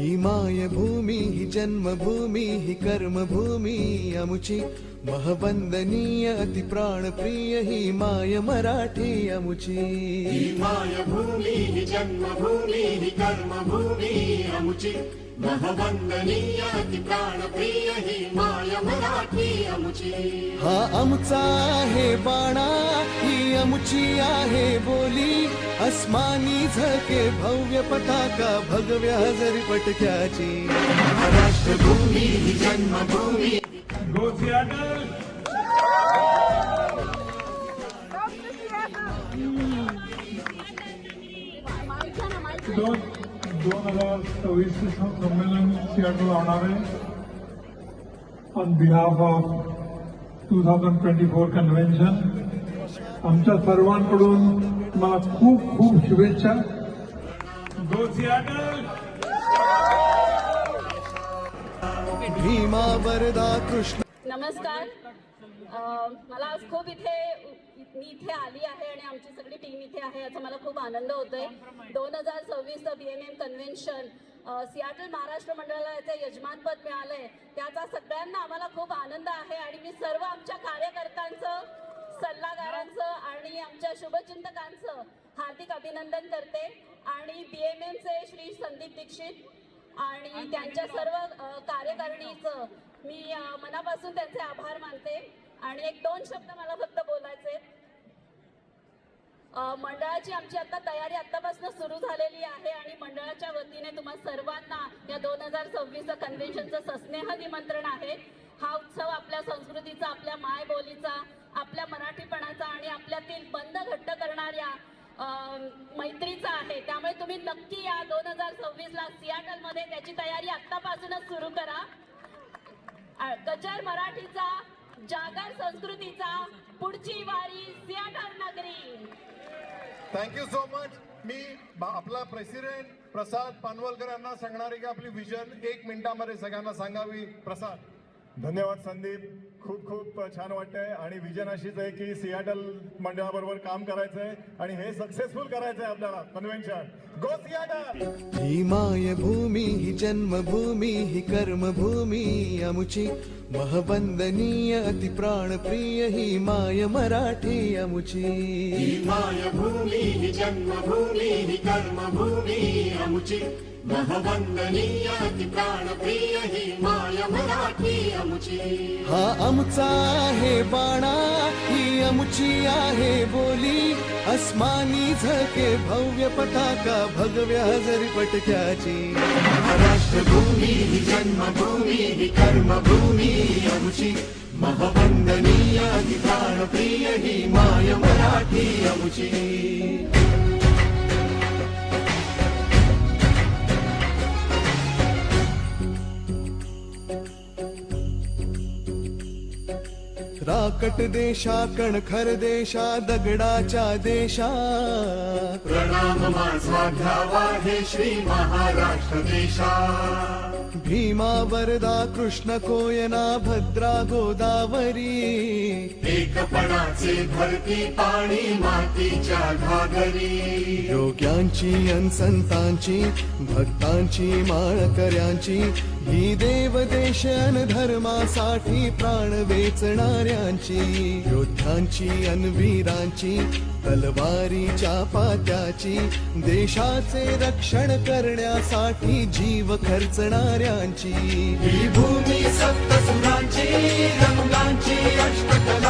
ि भूमिः जन्मभूमिः कर्मभूमि अमुचि। महवन्दनीय अतिप्राणप्रिय हि माय मराठी अमुचि। माय भूमिः अमुचि। हा अमुचा हे बाणा अमुची आहे बोली अस्मानी झके भव्य पताका भगव्या जरी पटक्याची राष्ट्रभूमी हि जन्मभूमी! दोन दोन हजार सव्वीसचे संमेलन सियाटल लावणार आहे on behalf of two thousand twenty four convention आमच्या सर्वांकडून मला खूप खूप शुभेच्छा. Go Seattle Bhima Varada Krishna. नमस्कार. मला आज खूप इथे मी इथे आली आहे आणि आमची सगळी टीम इथे आहे याचा मला खूप आनंद होतोय. दोन हजार सव्वीसचं B M M convention Seattle Maharashtra मंडळाचे यजमानपद मिळालंय. त्याचा सगळ्यांना आम्हाला खूप आनंद आहे आणि मी सर्व आमच्या कार्यकर्त्यांचं सल्लागारांचं आणि आमच्या शुभचिंतकांचं हार्दिक अभिनंदन करते. आणि बी एम एमचे श्री संदीप दीक्षित आणि त्यांच्या सर्व कार्यकारिणीचं मी मनापासून त्यांचे आभार मानते. आणि एक दोन शब्द मला फक्त बोलायचे मंडळाची आमची आता तयारी आतापासून सुरू झालेली आहे आणि मंडळाच्या वतीने तुम्हा सर्वांना या दोन हजार सव्वीस कन्व्हेन्शनचं सस्नेह निमंत्रण आहे. हा संस्कृतीचा आपल्या मायबोलीचा आपल्या मराठीपणाचा आणि आपल्यातील बंद घट्ट करणाऱ्या मैत्रीचा आहे. त्यामुळे तुम्ही नक्की या दोन हजार सव्वीस ला सियाटलमध्ये त्याची तयारी आत्तापासूनच सुरू करा. गजर मराठीचा जागर संस्कृतीचा पुढची वारी सियाटल नगरी. थँक्यू सो मच मी आपला प्रेसिडेंट प्रसाद पानवलकर यांना सांगणार आहे की आपली विजन एक मिनिटामध्ये सगळ्यांना सांगावी. प्रसाद. धन्यवाद संदीप. खूप खूप छान वाटतंय. आणि विजन अशीच आहे की सियाटल मंडळाबरोबर काम करायचंय आणि हे सक्सेसफुल करायचंय आपल्याला कन्व्हेन्शन गो सियाटल ही मायभूमी ही जन्मभूमी ही कर्मभूमी अमुची. महवंदनीय अति प्राणप्रिय ही माय मराठी अमुची. मायभूमी हि जन्मभूमी हि कर्मभूमी अमुची प्राणप्रिय हि माय मराठी अमुची। हा आमचा आहे बाणा ही अमुची आहे बोली। अस्मानी झके भव्य पताका भगव्या जरी पटक्याची। राष्ट्रभूमी हि जन्मभूमी हि कर्मभूमी अमुची। महवंदनीय ति प्राणप्रिय हि माय मराठी अमुची। राकट देशा कणखर देशा दगडाच्या देशा। प्रणाम माझा घ्यावा हे श्री महाराष्ट्र देशा। भीमा वरदा कृष्ण कोयना भद्रा गोदावरी। एकपणाचे भरती पाणी मातीच्या घागरी। योग्यांची अनसंतांची भक्तांची माळकऱ्यांची ही देवदेश अन धर्मासाठी प्राण वेचणाऱ्यांची योद्धांची अनवीरांची तलवारीच्या पात्याची देशाचे रक्षण करण्यासाठी जीव खर्चणाऱ्यांची. ही भूमी सप्तसुरांची रंगांची अष्टकला